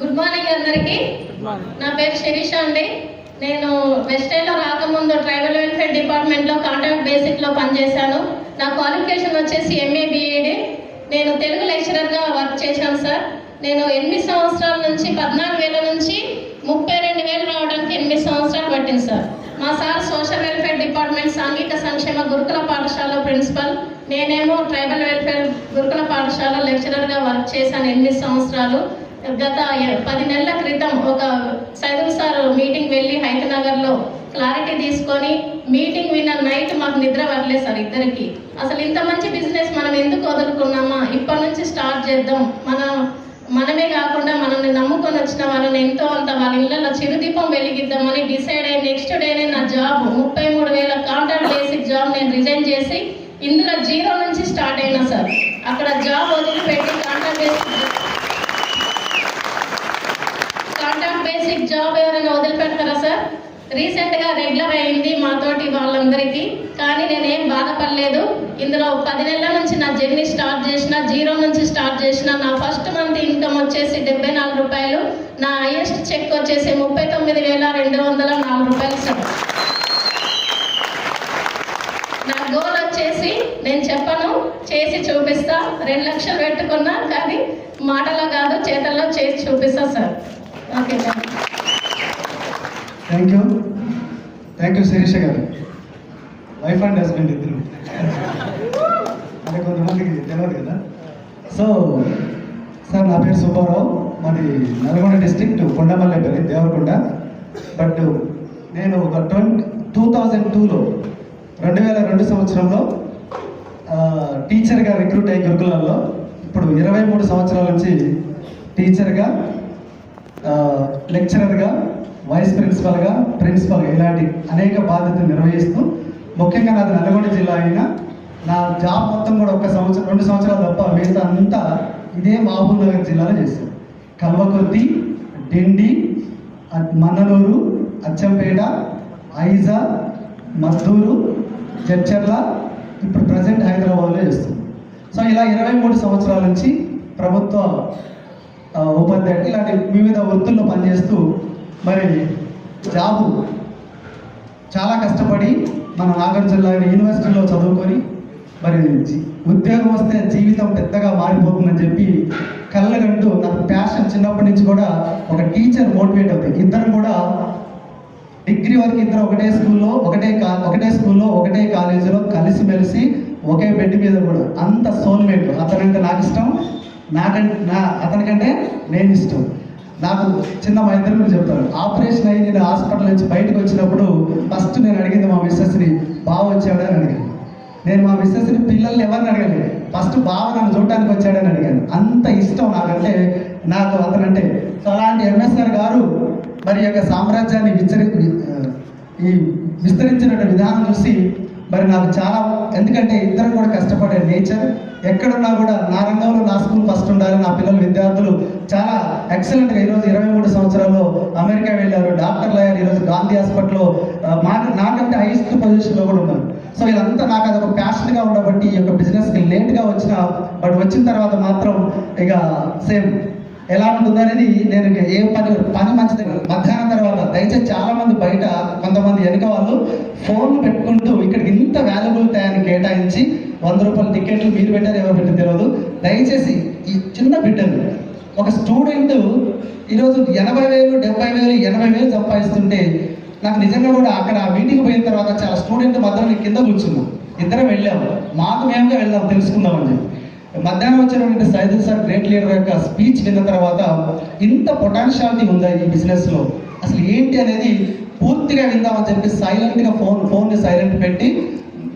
Good morning అందరికి. నా పేరు శిరీష అండి. నేను వెస్టైన్లో రాకముందు ట్రైబల్ వెల్ఫేర్ డిపార్ట్మెంట్లో కాంట్రాక్ట్ బేసిక్లో పనిచేశాను. నా క్వాలిఫికేషన్ వచ్చేసి ఎంఏ బిఏడి నేను తెలుగు లెక్చరర్గా వర్క్ చేశాను సార్ నేను ఎనిమిది సంవత్సరాల నుంచి పద్నాలుగు వేల నుంచి ముప్పై రెండు వేలు రావడానికి ఎనిమిది సంవత్సరాలు పట్టింది సార్ మా సార్ సోషల్ వెల్ఫేర్ డిపార్ట్మెంట్ సాంఘిక సంక్షేమ గురుకుల పాఠశాల ప్రిన్సిపల్ నేనేమో ట్రైబల్ వెల్ఫేర్ గురుకుల పాఠశాల లెక్చరర్గా వర్క్ చేశాను ఎనిమిది సంవత్సరాలు. గత పది నెలల క్రితం ఒక సైదుల్ సార్ మీటింగ్ వెళ్ళి హైతనగర్లో క్లారిటీ తీసుకొని మీటింగ్ విన్న నైట్ మాకు నిద్ర పడలేదు సార్ ఇద్దరికి. అసలు ఇంత మంచి బిజినెస్ మనం ఎందుకు వదులుకున్నామా? ఇప్పటి నుంచి స్టార్ట్ చేద్దాం. మన మనమే కాకుండా మనల్ని నమ్ముకొని వచ్చిన వాళ్ళని ఎంతో అంత వాళ్ళ ఇళ్ళలో చిరుదీపం వెలిగిద్దామని డిసైడ్ అయ్యి నెక్స్ట్ డేనే నా జాబ్ ముప్పై మూడు వేల కాంట్రాక్ట్ బేసిక్ జాబ్ నేను రిజైన్ చేసి ఇందులో జీరో నుంచి స్టార్ట్ అయినా సార్. అక్కడ జాబ్ వదిలిపెట్టి contract basic contract basic job ఎవరైనా వదిలిపెడతారా సార్ రీసెంట్గా రెగ్యులర్ అయింది మాతోటి వాళ్ళందరికీ. కానీ నేనేం బాధపడలేదు. ఇందులో పది నెలల నుంచి నా జర్నీ స్టార్ట్ చేసిన జీరో నుంచి స్టార్ట్ చేసిన నా ఫస్ట్ మంత్ ఇన్కమ్ వచ్చేసి డెబ్బై నాలుగు రూపాయలు. నా హైయెస్ట్ చెక్ వచ్చేసి ముప్పై తొమ్మిది వేల రెండు వందల నాలుగు రూపాయలు సార్ నా గోల్ వచ్చేసి నేను చెప్పను చేసి చూపిస్తా. రెండు లక్షలు పెట్టుకున్నా కానీ మాటలో కాదు చేతల్లో చేసి చూపిస్తా sir thank you thank you Shirisha garu. Wife and husband ఇద్దరు. అంటే కొంతమందికి తెలియదు కదా. సో సార్ నా పేరు సుబ్బారావు. మాది నల్గొండ డిస్ట్రిక్ట్ కొండమల్లేపల్లి దేవరకొండ. బట్ నేను ఒక ట్వంటీ టూ థౌజండ్ టూలో రెండు వేల రెండు సంవత్సరంలో టీచర్గా రిక్రూట్ అయ్యి గురుకులంలో ఇప్పుడు ఇరవై మూడు సంవత్సరాల నుంచి టీచర్గా లెక్చరర్గా వైస్ ప్రిన్సిపల్గా ప్రిన్సిపల్ ఇలాంటి అనేక బాధ్యతలు నిర్వహిస్తూ ముఖ్యంగా నాది నల్గొండ జిల్లా అయినా నా జాబ్ మొత్తం కూడా ఒక సంవత్సరం రెండు సంవత్సరాలు తప్ప మిగతా అంతా ఇదే మహబూబ్ నగర్ జిల్లాలో చేశాను. కల్వకుర్తి డిండి మన్ననూరు అచ్చంపేట ఐజా మద్దూరు జడ్చర్ల ఇప్పుడు ప్రజెంట్ హైదరాబాద్లో చేస్తుంది సో ఇలా ఇరవై మూడు సంవత్సరాల నుంచి ప్రభుత్వ ఉపాధ్యాయుడు ఇలాంటి వివిధ వృత్తుల్లో పనిచేస్తూ మరి జాబు చాలా కష్టపడి మన నాగార్జున యూనివర్సిటీలో చదువుకొని మరి ఉద్యోగం వస్తే జీవితం పెద్దగా మారిపోతుందని చెప్పి కళ్ళగంటూ నాకు ప్యాషన్ చిన్నప్పటి నుంచి కూడా ఒక టీచర్ మోటివేట్ అవుతుంది ఇద్దరు కూడా డిగ్రీ వరకు ఇద్దరు ఒకటే స్కూల్లో ఒకటే కా ఒకటే స్కూల్లో ఒకటే కాలేజీలో కలిసిమెలిసి ఒకే బెడ్ మీద కూడా. అంత సోల్మేట్ అతనంటే నాకు ఇష్టం. నాకంటే నా అతనికంటే నేను ఇష్టం. నాకు చిన్న మా ఇద్దరు కూడా చెప్తారు ఆపరేషన్ అయ్యి నేను హాస్పిటల్ నుంచి బయటకు వచ్చినప్పుడు ఫస్ట్ నేను అడిగింది మా మిస్సెస్ని బావ వచ్చాడని అడిగాను. నేను మా మిస్సెస్ని పిల్లల్ని ఎవరిని అడగలేదు. ఫస్ట్ బావ నన్ను చూడటానికి వచ్చాడని అడిగాను. అంత ఇష్టం నాకంటే నాకు అతనంటే. సో అలాంటి ఎంఎస్ఆర్ గారు మరి యొక్క సామ్రాజ్యాన్ని విచరి ఈ విస్తరించిన విధానం చూసి మరి నాకు చాలా ఎందుకంటే ఇద్దరం కూడా కష్టపడే నేచర్. ఎక్కడున్నా కూడా నా రంగంలో నా స్కూల్ ఫస్ట్ ఉండాలి నా పిల్లలు విద్యార్థులు చాలా ఎక్సలెంట్గా ఈరోజు ఇరవై మూడు సంవత్సరాల్లో అమెరికా వెళ్ళారు. డాక్టర్లు అయ్యారు ఈరోజు గాంధీ హాస్పిటల్లో మా నాకంటే హైయెస్ట్ పొజిషన్లో కూడా ఉన్నారు. సో ఇదంతా నాకు అదొక ప్యాషన్గా ఉండబట్టి ఈ యొక్క బిజినెస్కి లేట్గా వచ్చిన బట్ వచ్చిన తర్వాత మాత్రం ఇక సేమ్. ఎలా ఉంటుంది అనేది నేను ఏ పని పని మంచిది మధ్యాహ్నం తర్వాత దయచేసి చాలా మంది బయట కొంతమంది వెనక వాళ్ళు ఫోన్లు పెట్టుకుంటూ ఇక్కడికి ఇంత వాల్యుబుల్ టైంని కేటాయించి వంద రూపాయల టికెట్లు మీరు పెట్టారు ఎవరు పెట్టి తెలియదు దయచేసి ఈ చిన్న బిడ్డలు ఒక స్టూడెంట్ ఈరోజు ఎనభై వేలు డెబ్బై వేలు ఎనభై వేలు సంపాదిస్తుంటే నాకు నిజంగా కూడా అక్కడ మీటింగ్ పోయిన తర్వాత చాలా స్టూడెంట్ మధ్యలో నేను కింద కూర్చున్నాం. ఇద్దరం వెళ్ళాము మాకు మేముగా వెళ్దాం తెలుసుకుందామని చెప్పి. మధ్యాహ్నం వచ్చినటువంటి సైదుల్ సార్ గ్రేట్ లీడర్ యొక్క స్పీచ్ విన్న తర్వాత ఇంత పొటాన్షియాలిటీ ఉందా ఈ బిజినెస్లో అసలు ఏంటి అనేది పూర్తిగా విందామని చెప్పి సైలెంట్గా ఫోన్ ఫోన్ని సైలెంట్ పెట్టి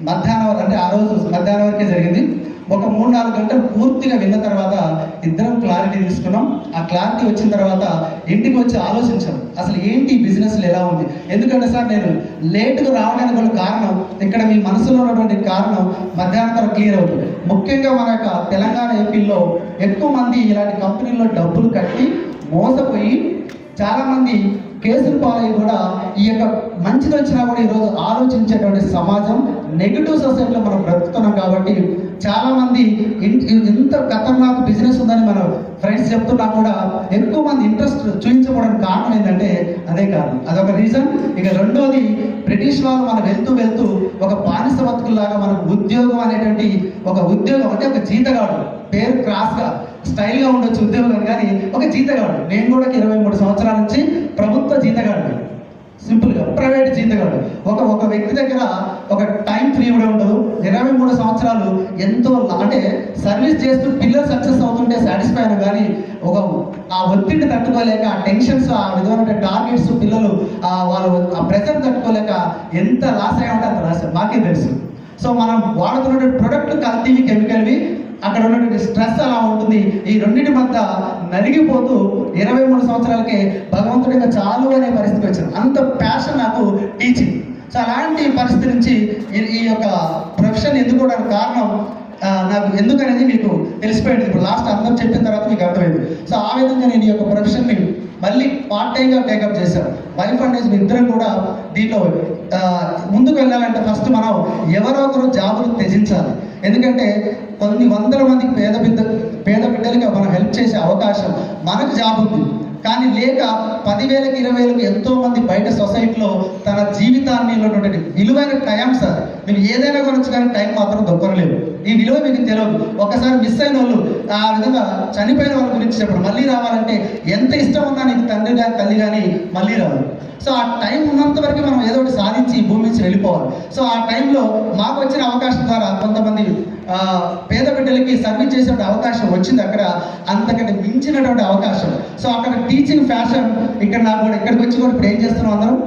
మధ్యాహ్నం వరకు అంటే ఆ రోజు మధ్యాహ్నం వరకే జరిగింది. ఒక మూడు నాలుగు గంటలు పూర్తిగా విన్న తర్వాత ఇద్దరం క్లారిటీ తీసుకున్నాం. ఆ క్లారిటీ వచ్చిన తర్వాత ఇంటికి వచ్చి ఆలోచించాం. అసలు ఏంటి బిజినెస్ ఎలా ఉంది? ఎందుకంటే సార్ నేను లేటుగా రావడానికి గల కారణం ఇక్కడ మీ మనసులో ఉన్నటువంటి కారణం మధ్యాహ్నం తర్వాత క్లియర్ అవుతుంది. ముఖ్యంగా మన యొక్క తెలంగాణ ఏపీలో ఎక్కువ మంది ఇలాంటి కంపెనీల్లో డబ్బులు కట్టి మోసపోయి చాలామంది కేసులు పాలై కూడా ఈ యొక్క మంచిది వచ్చినా కూడా ఈరోజు ఆలోచించేటువంటి సమాజం నెగిటివ్ సొసైటీలో మనం బ్రతుకుతున్నాం కాబట్టి చాలా మంది ఇన్- ఇంత బిజినెస్ ఉందని మనం ఫ్రెండ్స్ చెప్తున్నా కూడా ఎక్కువ మంది ఇంట్రెస్ట్ చూపించకపోవడానికి కారణం ఏంటంటే అదే కారణం. అదొక రీజన్ ఇక రెండోది బ్రిటిష్ వాళ్ళు మనం వెళ్తూ వెళ్తూ ఒక బానిస బతుకులాగా మనకు ఉద్యోగం అనేటువంటి ఒక ఉద్యోగం అంటే ఒక జీతగాడు. పేరు క్రాస్గా స్టైల్గా ఉండొచ్చు ఉద్యోగం కానీ ఒక జీతగాడు. నేను కూడా ఇరవై మూడు సంవత్సరాల నుంచి ప్రభుత్వ జీతగాడు సింపుల్గా ప్రైవేట్ జీతగాడు ఒక ఒక వ్యక్తి దగ్గర ఒక టైం ఫ్రీ కూడా ఉండదు. ఇరవై మూడు సంవత్సరాలు ఎంతో అంటే సర్వీస్ చేస్తూ పిల్లలు సక్సెస్ అవుతుంటే సాటిస్ఫై అయినా కానీ ఒక ఆ ఒత్తిడిని తట్టుకోలేక ఆ టెన్షన్స్ ఆ విధమైన టార్గెట్స్ పిల్లలు వాళ్ళు ఆ ప్రెషర్ తట్టుకోలేక ఎంత లాస్ అయ్యా ఉంటే అంత లాస్ మాకే తెలుసు. సో మనం వాడుతున్న ప్రొడక్ట్ కల్తీవి కెమికల్వి అక్కడ ఉన్నటువంటి స్ట్రెస్ అలా ఉంటుంది? ఈ రెండింటి మధ్య నలిగిపోతూ ఇరవై మూడు సంవత్సరాలకే భగవంతుడి యొక్క చాలు అనే పరిస్థితి వచ్చింది. అంత ప్యాషన్ నాకు టీచింగ్ సో అలాంటి పరిస్థితి నుంచి ఈ- యొక్క ప్రొఫెషన్ ఎందుకోవడానికి కారణం నాకు ఎందుకనేది మీకు తెలిసిపోయింది. ఇప్పుడు లాస్ట్ అందరం చెప్పిన తర్వాత మీకు అర్థమైంది. సో ఆ విధంగా నేను ఈ యొక్క ప్రొఫెషన్ని మళ్ళీ పార్ట్ టైంగా టేకప్ చేశాను. వైఫ్ అండ్ హస్బెండ్ ఇద్దరం కూడా దీంట్లో ముందుకు వెళ్ళాలంటే ఫస్ట్ మనం ఎవరో ఒకరు జాబులు త్యజించాలి. ఎందుకంటే కొన్ని వందల మందికి పేద బిడ్డ పేద బిడ్డలుగా మనం హెల్ప్ చేసే అవకాశం మనకు జాబ్ ఉంది. కానీ లేక పదివేలకు ఇరవై వేలకు ఎంతో మంది బయట సొసైటీలో తన జీవితాన్ని విలువైన టైం సార్ మీరు ఏదైనా కొనొచ్చు కానీ టైం మాత్రం దొరకలేదు. ఈ విలువ మీకు తెలియదు ఒకసారి మిస్ అయిన వాళ్ళు ఆ విధంగా చనిపోయిన వాళ్ళ గురించి చెప్పడం. మళ్ళీ రావాలంటే ఎంత ఇష్టం ఉన్నా నీకు తండ్రి కానీ తల్లి కానీ మళ్ళీ రావాలి సో ఆ టైం ఉన్నంత వరకు మనం ఏదో ఒకటి సాధించి ఈ భూమి నుంచి వెళ్ళిపోవాలి. సో ఆ టైంలో మాకు వచ్చిన అవకాశం ద్వారా కొంతమంది పేద బిడ్డలకి సర్వీస్ చేసే అవకాశం వచ్చింది అక్కడ. అంతకంటే మించినటువంటి అవకాశం. సో అక్కడ టీచింగ్ ఫ్యాషన్ ఇక్కడ నాకు కూడా ఇక్కడికి వచ్చి కూడా ఇప్పుడు ఏం చేస్తున్నాం అందరం?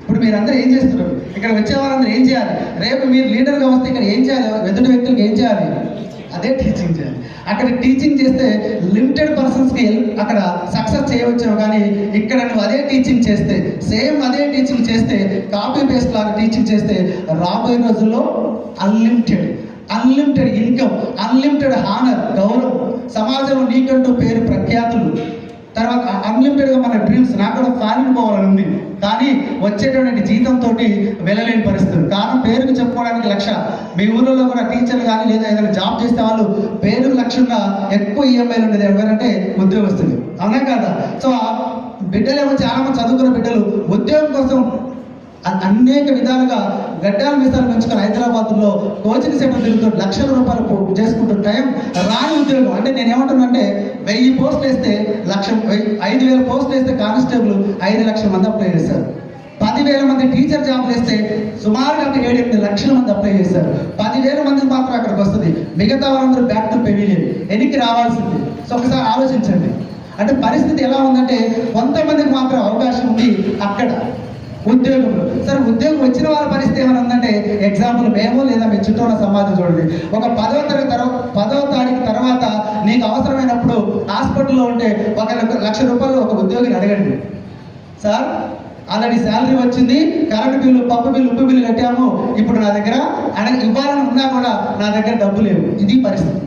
ఇప్పుడు మీరందరూ ఏం చేస్తున్నారు? ఇక్కడ వచ్చే వారందరూ ఏం చేయాలి? రేపు మీరు లీడర్గా వస్తే ఇక్కడ ఏం చేయాలి? ఎదుటి వ్యక్తులకు ఏం చేయాలి? అదే టీచింగ్ చేయాలి. అక్కడ టీచింగ్ చేస్తే లిమిటెడ్ పర్సన్స్కి అక్కడ సక్సెస్ చేయవచ్చు కానీ ఇక్కడ నువ్వు అదే టీచింగ్ చేస్తే సేమ్ అదే టీచింగ్ చేస్తే కాపీ పేస్ట్ లాగా టీచింగ్ చేస్తే రాబోయే రోజుల్లో unlimited unlimited income unlimited honour గౌరవం. సమాజంలో నీకంటూ పేరు ప్రఖ్యాతులు. తర్వాత అన్లిమిటెడ్గా మన డ్రీమ్స్ నాకు కూడా ఫారిన్ పోవాలని ఉంది. కానీ వచ్చేటటువంటి జీతంతో వెళ్ళలేని పరిస్థితులు. కారణం పేరుకు చెప్పుకోవడానికి లక్ష. మీ ఊళ్ళో కూడా టీచర్లు కానీ లేదా ఏదైనా జాబ్ చేస్తే వాళ్ళు పేరుకు లక్ష్యంగా ఎక్కువ ఈఎంఐలు ఉండేది ఎవరంటే ఉద్యోగస్తులు. అవునా కదా? సో బిడ్డలేమో చాలా మంది చదువుకున్న బిడ్డలు ఉద్యోగం కోసం అనేక విధాలుగా గడ్డాల మీసాలు పెంచుకొని హైదరాబాద్లో. కోచింగ్ సెంటర్ తిరుగుతూ లక్షల రూపాయలు పో- చేసుకుంటూ టైం రాని ఉద్యోగం. అంటే నేను ఏమంటున్నానంటే వెయ్యి పోస్టులు వేస్తే లక్ష ఐదు వేల పోస్టులు వేస్తే కానిస్టేబుల్ ఐదు లక్షల మంది అప్లై చేశారు. పదివేల మంది టీచర్ జాబ్లు వేస్తే సుమారుగా ఒక ఏడు ఎనిమిది లక్షల మంది అప్లై చేశారు. పదివేల మందికి మాత్రం అక్కడికి వస్తుంది. మిగతా వాళ్ళందరూ బ్యాక్ టు పెవిలియన్ ఎనికి రావాల్సింది. సో ఒకసారి ఆలోచించండి. అంటే పరిస్థితి ఎలా ఉందంటే కొంతమందికి మాత్రం అవకాశం ఉంది అక్కడ. ఉద్యోగం సరే ఉద్యోగం వచ్చిన వాళ్ళ పరిస్థితి ఏమైనా ఉందంటే ఎగ్జాంపుల్ మేము లేదా మీ చుట్టూ ఉన్న సమాజం చూడండి. ఒక పదవ తరగతి తర్వాత పదవ తారీఖు తర్వాత నీకు అవసరమైనప్పుడు హాస్పిటల్లో ఉంటే ఒక లక్ష రూపాయలు ఒక ఉద్యోగిని అడగండి. సార్ ఆల్రెడీ శాలరీ వచ్చింది కరెంట్ బిల్లు పప్పు బిల్లు ఉప్పు బిల్లు కట్టాము. ఇప్పుడు నా దగ్గర అడగ ఇవ్వాలని ఉన్నా కూడా నా దగ్గర డబ్బు లేవు. ఇది పరిస్థితి.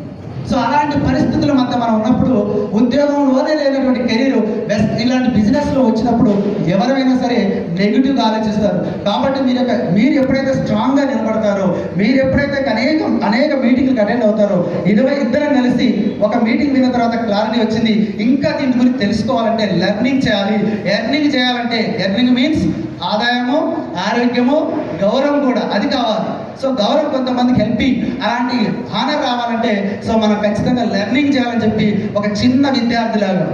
సో అలాంటి పరిస్థితుల మధ్య మనం ఉన్నప్పుడు ఉద్యోగంలోనే లేనటువంటి కెరీర్ బెస్ట్ ఇలాంటి బిజినెస్లో వచ్చినప్పుడు ఎవరైనా సరే నెగిటివ్గా ఆలోచిస్తారు. కాబట్టి మీరు మీరు ఎప్పుడైతే స్ట్రాంగ్గా నిలబడతారో మీరు ఎప్పుడైతే అనేక అనేక మీటింగ్లకు అటెండ్ అవుతారో ఇరవై ఇద్దరం కలిసి ఒక మీటింగ్ విన్న తర్వాత క్లారిటీ వచ్చింది. ఇంకా దీని గురించి తెలుసుకోవాలంటే లెర్నింగ్ చేయాలి. ఎర్నింగ్ చేయాలంటే ఎర్నింగ్ మీన్స్ ఆదాయము ఆరోగ్యము గౌరవం కూడా అది కావాలి. సో గౌరవం కొంతమందికి హెల్పింగ్ అలాంటి హానర్ రావాలంటే సో మనం ఖచ్చితంగా లెర్నింగ్ చేయాలని చెప్పి ఒక చిన్న విద్యార్థిలాగా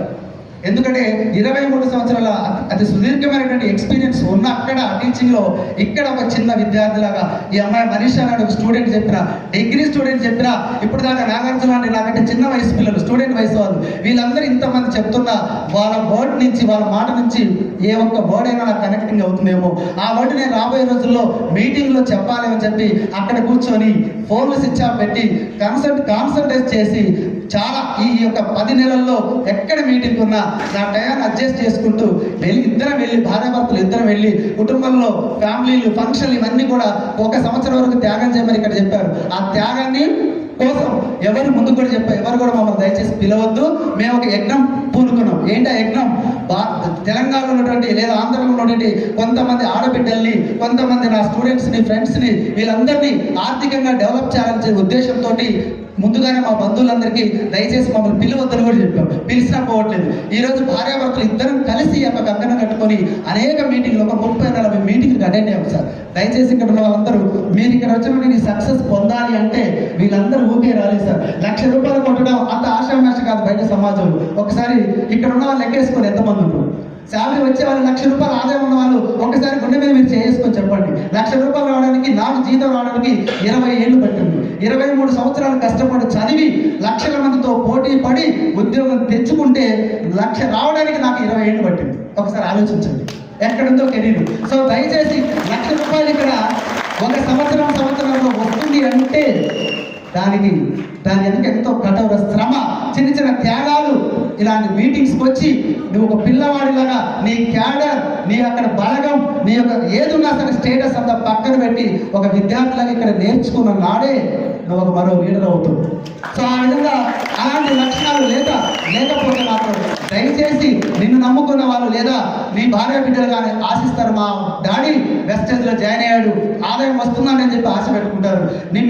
ఎందుకంటే ఇరవై మూడు సంవత్సరాల అతి- సుదీర్ఘమైనటువంటి ఎక్స్పీరియన్స్ ఉన్న అక్కడ టీచింగ్లో ఇక్కడ ఒక చిన్న విద్యార్థిలాగా ఈ అమ్మాయి మనీష అన్నాడు స్టూడెంట్ చెప్పిన డిగ్రీ స్టూడెంట్ చెప్పినా ఇప్పుడు దాకా నాగార్జున అంటే నాకంటే చిన్న వయసు పిల్లలు స్టూడెంట్ వయసు వాళ్ళు వీళ్ళందరూ ఇంతమంది చెప్తున్నా వాళ్ళ వర్డ్ నుంచి వాళ్ళ మాట నుంచి ఏ ఒక్క వర్డ్ అయినా నాకు కనెక్టింగ్ అవుతుందేమో. ఆ వర్డ్ నేను రాబోయే రోజుల్లో మీటింగ్లో చెప్పాలి అని చెప్పి అక్కడ కూర్చొని ఫోన్లు స్విచ్ ఆఫ్ పెట్టి కన్సల్ట్ కాన్సన్ట్రేట్ చేసి చాలా ఈ యొక్క పది నెలల్లో ఎక్కడ మీటింగ్ ఉన్నా నా టయాన్ని అడ్జస్ట్ చేసుకుంటూ వెళ్ళి ఇద్దరం వెళ్ళి భార్యాభర్తలు ఇద్దరం వెళ్ళి కుటుంబంలో ఫ్యామిలీలు ఫంక్షన్లు ఇవన్నీ కూడా ఒక సంవత్సరం వరకు త్యాగం చేయమని ఇక్కడ చెప్పారు. ఆ త్యాగాన్ని కోసం ఎవరు ముందు కూడా చెప్పారు ఎవరు కూడా మమ్మల్ని దయచేసి పిలవద్దు. మేము ఒక యజ్ఞం పూనుకున్నాం. ఏంటి ఆ యజ్ఞం? తెలంగాణలో ఉన్నటువంటి లేదా ఆంధ్రలో ఉన్నటువంటి కొంతమంది ఆడబిడ్డల్ని కొంతమంది నా స్టూడెంట్స్ని ఫ్రెండ్స్ని వీళ్ళందరినీ ఆర్థికంగా డెవలప్ చేయాలనే ఉద్దేశంతో ముందుగానే మా బంధువులందరికీ దయచేసి మమ్మల్ని పిలువద్దని కూడా చెప్పాం. పిలిచినా పోవట్లేదు. ఈరోజు భార్యాభర్తలు ఇద్దరం కలిసి ఒక కంకణం కట్టుకొని అనేక మీటింగ్లు ఒక ముప్పై నలభై మీటింగ్లు అటెండ్ అయ్యాం సార్. దయచేసి ఇక్కడ ఉన్న వాళ్ళందరూ మీరు ఇక్కడ వచ్చిన సక్సెస్ పొందాలి అంటే వీళ్ళందరూ ఊకే రాలేదు సార్. లక్ష రూపాయలు కొట్టడం అంత ఆశామాష కాదు బయట సమాజంలో. ఒకసారి ఇక్కడ ఉన్న వాళ్ళు లెక్కేసుకొని ఎంతమంది ఉన్నారు? శాలరీ వచ్చే వాళ్ళు లక్ష రూపాయలు ఆదాయం ఉన్న వాళ్ళు ఒకసారి గుండె మీద మీరు చేసుకొని చెప్పండి. లక్ష రూపాయలు రావడానికి నాకు జీతం రావడానికి ఇరవై ఏళ్ళు పట్టింది. ఇరవై మూడు సంవత్సరాలు కష్టపడి చదివి లక్షల మందితో పోటీ పడి ఉద్యోగం తెచ్చుకుంటే లక్ష రావడానికి నాకు ఇరవై ఏళ్ళు పట్టింది. ఒకసారి ఆలోచించండి. ఎక్కడుందో కెరీర్ సో దయచేసి లక్ష రూపాయలు ఇక్కడ ఒక సంవత్సరం సంవత్సరంలో వస్తుంది అంటే దానికి దాని ఎందుకు ఎంతో కఠోర శ్రమ చిన్న చిన్న తేడాలు ఇలాంటి మీటింగ్స్కి వచ్చి నువ్వు ఒక పిల్లవాడిలాగా నీ క్యాడర్ నీ అక్కడ బలగం నీ యొక్క ఏదున్నా సరే స్టేటస్ అంతా పక్కన పెట్టి ఒక విద్యార్థులకు ఇక్కడ నేర్చుకున్న నాడే నువ్వు ఒక మరో లీడర్ అవుతావు సో ఆ విధంగా అలాంటి లక్షణాలు లేదా లేకపోతే మాత్రం దయచేసి నిన్ను నమ్ముకున్న వాళ్ళు లేదా మీ భార్య బిడ్డలు కానీ ఆశిస్తారు మా డాడీ వెస్టేజ్లో జాయిన్ అయ్యాడు ఆదాయం వస్తుందని చెప్పి ఆశ పెట్టుకుంటారు. మీ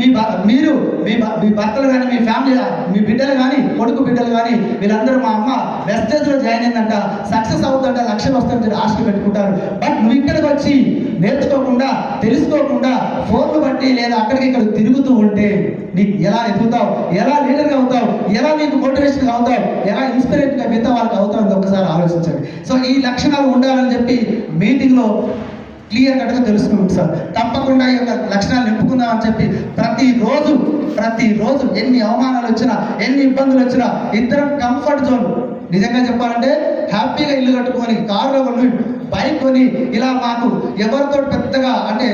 మీరు మీ మీ భర్తలు కానీ మీ ఫ్యామిలీ మీ బిడ్డలు కానీ కొడుకు బిడ్డలు కానీ వీళ్ళందరూ మా అమ్మ వెస్టేజ్లో జాయిన్ అయిందంట సక్సెస్ అవుతుందంట లక్ష్యం వస్తుందని చెప్పి ఆశ పెట్టుకుంటారు. బట్ నువ్వు ఇక్కడికి వచ్చి నేర్చుకోకుండా తెలుసుకోకుండా ఫోన్లు బట్టి లేదా అక్కడికి ఇక్కడ తిరుగుతూ ఉంటే నీకు ఎలా ఎదుగుతావు ఎలా లీడర్గా అవుతావు? ఎలా నీకు మోటివేషన్గా అవుతావు? ఎలా ఇన్స్పిరేట్గా మిగతా వాళ్ళకి అవుతావు ఒకసారి ఆలోచించండి. సో ఈ లక్షణాలు ఉండాలని చెప్పి మీటింగ్లో క్లియర్ కట్గా తెలుసుకుంటుంది సార్. తప్పకుండా ఈ యొక్క లక్షణాలు నింపుకుందాం అని చెప్పి ప్రతిరోజు ప్రతిరోజు ఎన్ని అవమానాలు వచ్చినా ఎన్ని ఇబ్బందులు వచ్చినా ఇద్దరం కంఫర్ట్ జోన్ నిజంగా చెప్పాలంటే హ్యాపీగా ఇల్లు కట్టుకొని కారులో కొని బైక్ కొని ఇలా మాకు ఎవరితో పెద్దగా అంటే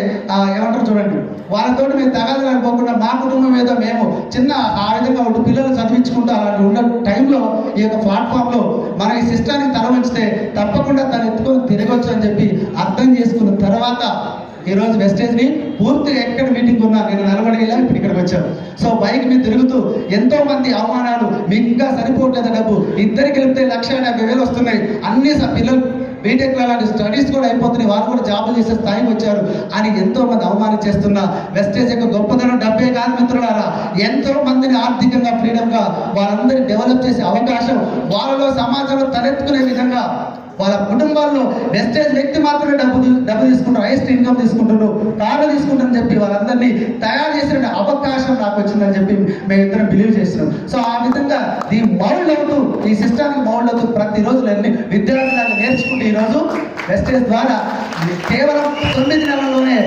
ఏమంటారు చూడండి వాళ్ళతో మేము తగాదలేకపోకుండా మా కుటుంబం ఏదో మేము చిన్న ఆ విధంగా ఉంటూ పిల్లలు చదివించుకుంటూ అలాంటి ఉన్న టైంలో ఈ యొక్క ప్లాట్ఫామ్లో మన ఈ సిస్టానికి తల ఉంచితే తప్పకుండా తను ఎత్తుకొని తిరగొచ్చు అని చెప్పి అర్థం చేసుకున్న తర్వాత ఈరోజు వెస్టేజ్ని వెస్టేజ్ని పూర్తిగా ఎక్కడ మీటింగ్ ఉన్నా నేను నలభై వెళ్ళాను ఇప్పుడు ఇక్కడికి వచ్చాను. సో బైక్ మీద తిరుగుతూ ఎంతో మంది అవమానాలు మీకు ఇంకా సరిపోవట్లేదు డబ్బు? ఇద్దరికి వెళ్తే లక్ష డెబ్బై వేలు వస్తున్నాయి. అన్ని పిల్లలు బీటెక్ లాంటి స్టడీస్ కూడా అయిపోతున్నాయి. వారు కూడా జాబులు చేసే స్థాయికి వచ్చారు అని ఎంతో మంది అవమానం చేస్తున్న వెస్టేజ్ యొక్క గొప్పదనం డబ్బే కాదు మిత్రులారా. ఎంతో మందిని ఆర్థికంగా ఫ్రీడమ్గా వారందరినీ డెవలప్ చేసే అవకాశం వాళ్ళలో సమాజంలో తలెత్తుకునే విధంగా వాళ్ళ కుటుంబాల్లో వెస్టేజ్ వ్యక్తి మాత్రమే డబ్బు డబ్బు తీసుకుంటారు హైయెస్ట్ ఇన్కమ్ తీసుకుంటారు కార్లు తీసుకుంటారని చెప్పి వాళ్ళందరినీ తయారు చేసిన అవకాశం నాకు వచ్చిందని చెప్పి మేము ఇద్దరం బిలీవ్ చేస్తున్నాం. సో ఆ విధంగా ఈ మౌల్డ్ అవుతూ ఈ సిస్టానికి మౌల్డ్ అవుతూ ప్రతిరోజు ఎన్ని విద్యార్థులను నేర్చుకుంటూ ఈరోజు వెస్టేజ్ ద్వారా కేవలం తొమ్మిది నెలల్లోనే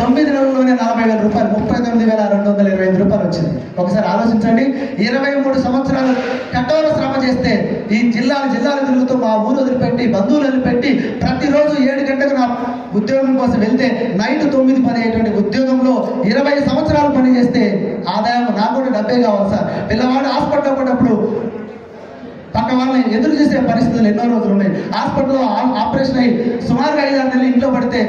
తొమ్మిది నెలల్లోనే నలభై వేల రూపాయలు ముప్పై తొమ్మిది వేల రెండు వందల ఇరవై ఐదు రూపాయలు వచ్చింది. ఒకసారి ఆలోచించండి. ఇరవై మూడు సంవత్సరాలు కఠోర శ్రమ చేస్తే ఈ జిల్లాలు జిల్లాలు తిరుగుతూ మా ఊరు వదిలిపెట్టి బంధువులు వదిలిపెట్టి ప్రతిరోజు ఏడు గంటలకు నా ఉద్యోగం కోసం వెళ్తే నైట్ తొమ్మిది పని అయ్యేటువంటి ఉద్యోగంలో ఇరవై సంవత్సరాలు పనిచేస్తే ఆదాయం నాకు కూడా డబ్బే కావాలి సార్. పిల్లవాడు హాస్పిటల్ పడ్డప్పుడు పక్క వాళ్ళని ఎదురు చూసే పరిస్థితులు ఎన్నో రోజులు ఉన్నాయి. హాస్పిటల్లో ఆపరేషన్ అయ్యి సుమారుగా ఐదు నెలలు ఇంట్లో పడితే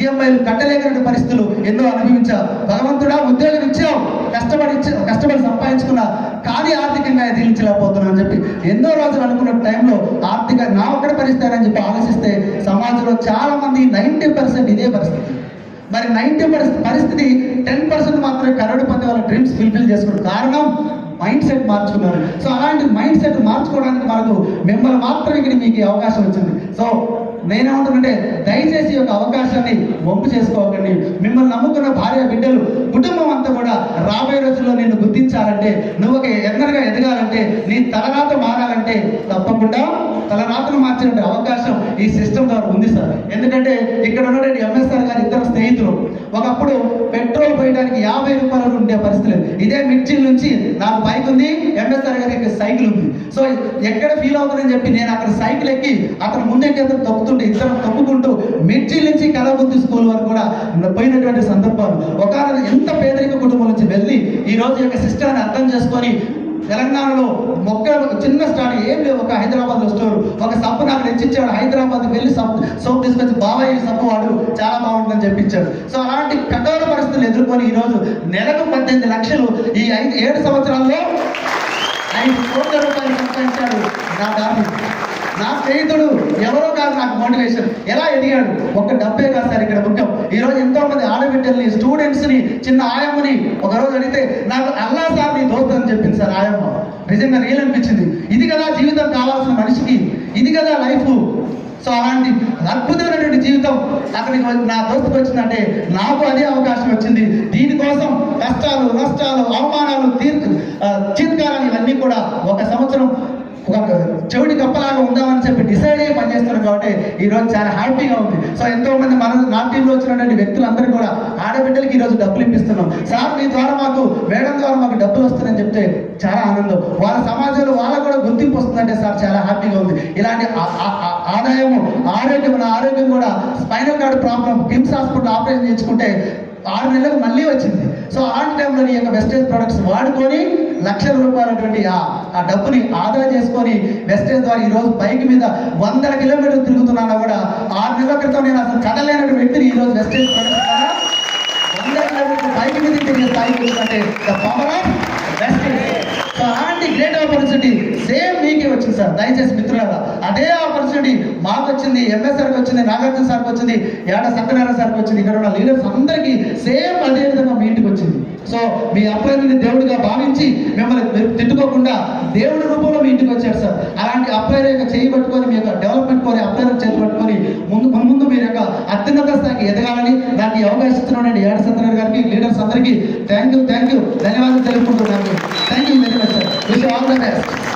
ఈఎంఐలు కట్టలేకనే పరిస్థితులు ఎన్నో అనుభవించా భగవంతుడా ఉద్యోగం ఇచ్చావు. కష్టపడి ఇచ్చా కష్టపడి సంపాదించుకున్నా కానీ ఆర్థికంగా ఎదిరించలేకపోతున్నాను అని చెప్పి ఎన్నో రోజులు అనుకున్న టైంలో ఆర్థిక నా ఒక్కడ పరిస్థితి అని చెప్పి ఆలోచిస్తే సమాజంలో చాలా మంది నైంటీ పర్సెంట్ ఇదే పరిస్థితి. మరి నైంటీ పరిస్థితి టెన్ పర్సెంట్ మాత్రమే కరోడు పొందే వాళ్ళ డ్రీమ్స్ ఫుల్ఫిల్ చేసుకున్నారు. కారణం మైండ్ సెట్ మార్చుకున్నారు. సో అలాంటి మైండ్ సెట్ మార్చుకోవడానికి మనకు మిమ్మల్ని మాత్రమే ఇక్కడ మీకు అవకాశం వచ్చింది. సో నేనేమంటానంటే దయచేసి యొక్క అవకాశాన్ని వంపు చేసుకోకండి. మిమ్మల్ని నమ్ముకున్న భార్య బిడ్డలు కుటుంబం అంతా కూడా రాబోయే రోజుల్లో నిన్ను గుర్తించాలంటే నువ్వు ఒక ఎన్నరగా ఎదగాలంటే నీ తలరాత మారాలంటే తప్పకుండా తలరాతను మార్చే అవకాశం ఈ సిస్టమ్ ద్వారా ఉంది సార్. ఎందుకంటే ఇక్కడ ఉన్నటువంటి ఎంఎస్ఆర్ గారి ఇద్దరు స్నేహితులు. ఒకప్పుడు పెట్రోల్ పోయడానికి యాభై రూపాయలు ఉండే పరిస్థితి ఇదే మిర్చిల్ నుంచి నాకు బైక్ ఉంది ఎంఎస్ఆర్ గారికి సైకిల్ ఉంది. సో ఎక్కడ ఫీల్ అవుతుందని చెప్పి నేను అక్కడ సైకిల్ ఎక్కి అతను ముందెక్కి అతను తొక్కుతుంటే ఇద్దరు తొక్కుకుంటూ మిర్చిల్ నుంచి కలబుద్ధి స్కూల్ వరకు కూడా పోయినటువంటి సందర్భాలు. ఒక ఎంత పేదరిక కుటుంబం నుంచి వెళ్ళి ఈ రోజు యొక్క సిస్టర్ని అర్థం చేసుకొని తెలంగాణలో మొక్క చిన్న స్టార్ట్ ఏం లేవు ఒక హైదరాబాద్లో స్టోర్. ఒక సబ్బు నాకు తెచ్చిచ్చాడు హైదరాబాద్ వెళ్ళి సబ్బు సోప్ తీసుకొచ్చి బాబాయ్ సబ్బు వాడు చాలా బాగుంటుందని చెప్పించాడు. సో అలాంటి కఠోర పరిస్థితులు ఎదుర్కొని ఈ రోజు నెలకు పద్దెనిమిది లక్షలు ఈ ఐదు ఏడు సంవత్సరాల్లో ఐదు కోట్ల రూపాయలు సంపాదించాడు నా డాబీ నా స్నేహితుడు ఎవరో కాదు నాకు మోటివేషన్ ఎలా ఎదిగాడు? ఒక డబ్బే కాదు సార్ ఇక్కడ ముఖ్యం. ఈ రోజు ఎంతో మంది ఆడబిడ్డల్ని స్టూడెంట్స్ని చిన్న ఆయమ్మని ఒకరోజు అడిగితే నాకు అల్లా సార్ నీ దోస్త్ అని చెప్పింది సార్ ఆయమ్మ. నిజంగా రియల్ అనిపించింది. ఇది కదా జీవితం కావాల్సిన మనిషికి. ఇది కదా లైఫ్ సో అలాంటి అద్భుతమైనటువంటి జీవితం అక్కడికి నా దోస్తుకు వచ్చిందంటే నాకు అదే అవకాశం వచ్చింది. దీనికోసం కష్టాలు నష్టాలు అవమానాలు తీర్ ఆ, చీత్కారాలు ఇవన్నీ కూడా ఒక సంవత్సరం ఒక చెవిటి కప్పలాగా ఉందామని చెప్పి డిసైడ్ అయ్యి పనిచేస్తున్నాం కాబట్టి ఈ రోజు చాలా హ్యాపీగా ఉంది. సో ఎంతో మంది మన నా టీంలో వచ్చినటువంటి వ్యక్తులందరూ కూడా ఆడబిడ్డలకి ఈరోజు డబ్బులు ఇప్పిస్తున్నాం. సార్ మీ ద్వారా మాకు మేడం ద్వారా మాకు డబ్బులు వస్తున్నాయని చెప్తే చాలా ఆనందం. వాళ్ళ సమాజంలో వాళ్ళకు కూడా గుర్తింపు వస్తుందంటే సార్ చాలా హ్యాపీగా ఉంది. ఇలాంటి ఆదాయము ఆరోగ్యం ఆరోగ్యం కూడా spinal cord problem KIMS hospital operation చేయించుకుంటే ఆరు నెలలకు మళ్ళీ వచ్చింది. సో ఆ టైంలో నీ యొక్క వెస్టేజ్ ప్రొడక్ట్స్ వాడుకొని లక్షల రూపాయలటువంటి ఆ ఆ డబ్బుని ఆదా చేసుకొని వెస్టేజ్ ద్వారా ఈ రోజు బైక్ మీద వందల కిలోమీటర్లు తిరుగుతున్నాను కూడా ఆరు నెలల క్రితం నేను అసలు కదలేనటువంటి వ్యక్తిని ఈ రోజు వెస్టేజ్ వందల వంద కిలోమీటర్లు బైక్ మీద తిరిగే స్థాయికి వచ్చిందంటే ద పవర్ ఆఫ్ వెస్టేజ్. అలాంటి గ్రేట్ ఆపర్చునిటీ. సేమ్ మీకే వచ్చింది సార్. దయచేసి మిత్రులారా అదే ఆపర్చునిటీ మాకు వచ్చింది ఎంఎస్ సార్కి వచ్చింది నాగార్జున సార్కి వచ్చింది ఏడ సత్యనారాయణ సార్కి వచ్చింది ఇక్కడ ఉన్న లీడర్స్ అందరికీ సేమ్ అదే విధంగా మీ ఇంటికి వచ్చింది. సో మీ అప్లైని దేవుడిగా భావించి మిమ్మల్ని తిట్టుకోకుండా దేవుడి రూపంలో మీ ఇంటికి వచ్చాడు సార్. అలాంటి అప్లైర్ యొక్క చేయి పట్టుకొని మీ యొక్క డెవలప్మెంట్ కొని అప్లైర్ చేతి పట్టుకొని ముందు ముందు ముందు మీరు యొక్క అత్యున్నత స్థాయికి ఎదగాలని నాకు ఈ అవకాశం ఇస్తున్నానండి ఏడ సత్యనారాయణ గారికి లీడర్స్ అందరికీ థ్యాంక్ యూ థ్యాంక్ యూ ధన్యవాదాలు తెలుపుకుంటున్నాను. Thank Wish you the.